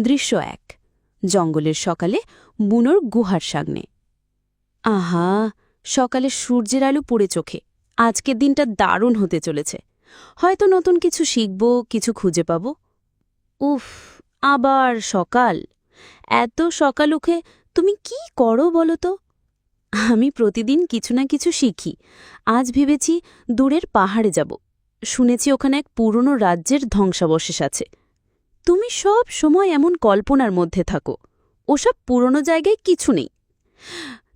দৃশ্য এক, জঙ্গলের সকালে বুনোর গুহার সামনে। আহা, সকালে সূর্যের আলো পড়ে চোখে। আজকের দিনটা দারুণ হতে চলেছে। হয়তো নতুন কিছু শিখব, কিছু খুঁজে পাব। উফ, আবার সকাল। এত সকাল উঠে তুমি কি করো বলো তো? আমি প্রতিদিন কিছু না কিছু শিখি। আজ ভেবেছি দূরের পাহাড়ে যাব। শুনেছি ওখানে এক পুরনো রাজ্যের ধ্বংসাবশেষ আছে। তুমি সব সময় এমন কল্পনার মধ্যে থাকো। ওসব পুরনো জায়গায় কিছু নেই।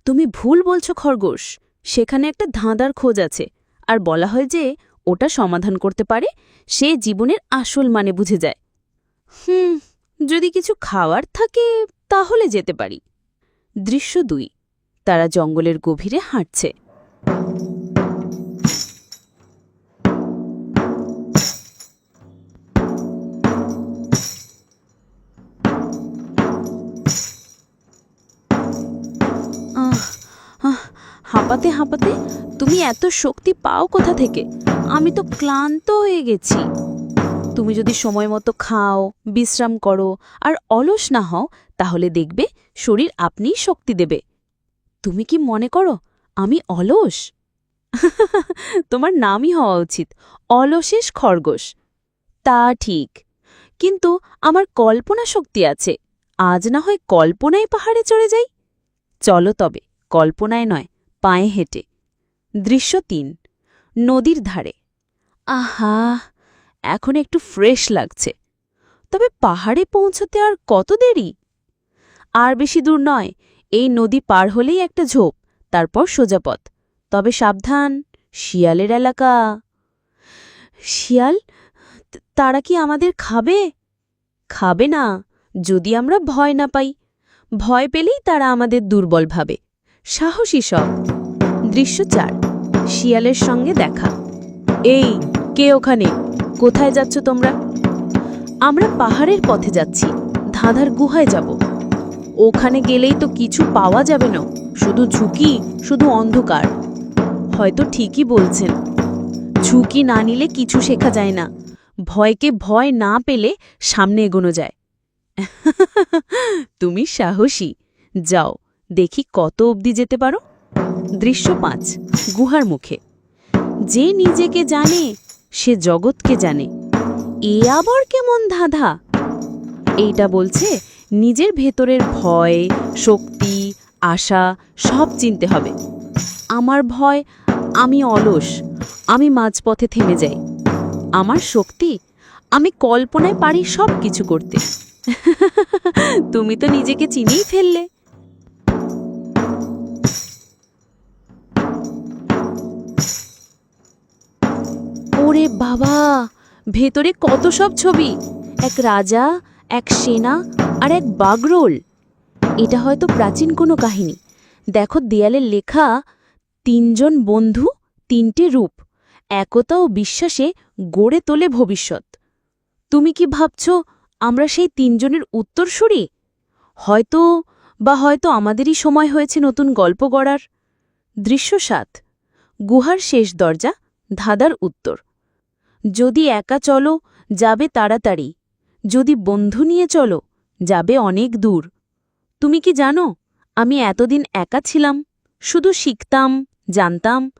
তুমি ভুল বলছো, খরগোশ। সেখানে একটা ধাঁধার খোঁজ আছে। আর বলা হয় যে, ওটা সমাধান করতে পারে, সে জীবনের আসল মানে বুঝে যায়। হুম, যদি কিছু খাওয়ার থাকে, তাহলে যেতে পারি। দৃশ্য দুই। তারা জঙ্গলের গভীরে হাঁটছে। হাঁপাতে হাঁপাতে তুমি এত শক্তি পাও কোথা থেকে? আমি তো ক্লান্ত হয়ে গেছি। তুমি যদি সময় মতো খাও, বিশ্রাম করো, আর অলস না হও, তাহলে দেখবে শরীর আপনিই শক্তি দেবে। তুমি কি মনে করো আমি অলস? তোমার নামই হওয়া উচিত অলশেষ খরগোশ। তা ঠিক, কিন্তু আমার কল্পনা শক্তি আছে। আজ না হয় কল্পনায় পাহাড়ে চড়ে যাই। চলো তবে, কল্পনায় নয় পায়ে হেঁটে। দৃশ্য তিন, নদীর ধারে। আহা, এখন একটু ফ্রেশ লাগছে। তবে পাহাড়ে পৌঁছতে আর কত দেরি? আর বেশি দূর নয়, এই নদী পার হলেই একটা ঝোপ, তারপর সোজাপথ তবে সাবধান, শিয়ালের এলাকা। শিয়াল তারা কি আমাদের খাবে? খাবে না, যদি আমরা ভয় না পাই। ভয় পেলেই তারা আমাদের দুর্বল ভাবে। সাহসী সব। দৃশ্য চার, শিয়ালের সঙ্গে দেখা। এই, কে ওখানে? কোথায় যাচ্ছ তোমরা? আমরা পাহাড়ের পথে যাচ্ছি, ধাঁধার গুহায় যাব। ওখানে গেলেই তো কিছু পাওয়া যাবে না। শুধু ঝুঁকি, শুধু অন্ধকার। হয়তো ঠিকই বলছেন। ঝুঁকি না নিলে কিছু শেখা যায় না। ভয়কে ভয় না পেলে সামনে এগোনো যায়। তুমি সাহসী। যাও। দেখি কত অবধি যেতে পারো? দৃশ্য পাঁচ, গুহার মুখে। যে নিজেকে জানে, সে জগৎকে জানে। এ আবার কেমন ধাঁধা? এইটা বলছে নিজের ভেতরের ভয়, শক্তি, আশা, সব চিনতে হবে। আমার ভয়, আমি অলস, আমি মাঝপথে থেমে যাই। আমার শক্তি, আমি কল্পনায় পারি সব কিছু করতে। তুমি তো নিজেকে চিনেই ফেললে। বাবা, ভেতরে কত সব ছবি। এক রাজা, এক সেনা আর এক বাগরোল। এটা হয়তো প্রাচীন কোনো কাহিনী। দেখো দেয়ালে লেখা, তিনজন বন্ধু, তিনটে রূপ। একতা ও বিশ্বাসে গড়ে তোলে ভবিষ্যৎ। তুমি কি ভাবছ আমরা সেই তিনজনের উত্তরসূরি? হয়তো বা হয়তো আমাদেরই সময় হয়েছে নতুন গল্প গড়ার। দৃশ্য সাত গুহার শেষ দরজা, ধাঁধার উত্তর। যদি একা চলো, যাবে তাড়াতাড়ি। যদি বন্ধু নিয়ে চলো, যাবে অনেক দূর। তুমি কি জানো, আমি এতদিন একা ছিলাম, শুধু শিখতাম, জানতাম,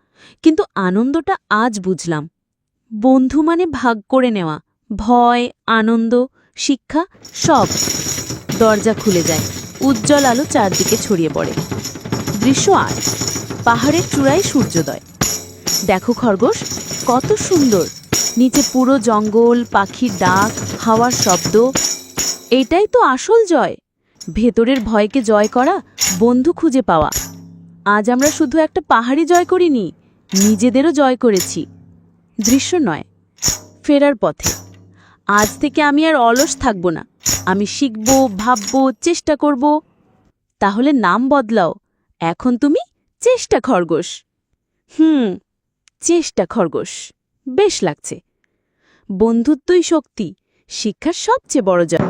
কিন্তু আনন্দটা আজ বুঝলাম। বন্ধু মানে ভাগ করে নেওয়া, ভয়, আনন্দ, শিক্ষা, সব। দরজা খুলে যায়, উজ্জ্বল আলো চারদিকে ছড়িয়ে পড়ে। দৃশ্য আট পাহাড়ের চূড়ায় সূর্যোদয়। দেখো খরগোশ, কত সুন্দর। নিচে পুরো জঙ্গল, পাখির ডাক, হাওয়ার শব্দ। এটাই তো আসল জয়। ভেতরের ভয়কে জয় করা, বন্ধু খুঁজে পাওয়া। আজ আমরা শুধু একটা পাহাড়ি জয় করিনি, নিজেদেরও জয় করেছি। দৃশ্য নয়, ফেরার পথে। আজ থেকে আমি আর অলস থাকব না। আমি শিখব, ভাবব, চেষ্টা করব। তাহলে নাম বদলাও। এখন তুমি চেষ্টা খরগোশ। হুম, চেষ্টা খরগোশ। বেশ লাগছে। বন্ধুত্বই শক্তি শিক্ষার সবচেয়ে বড় জয়।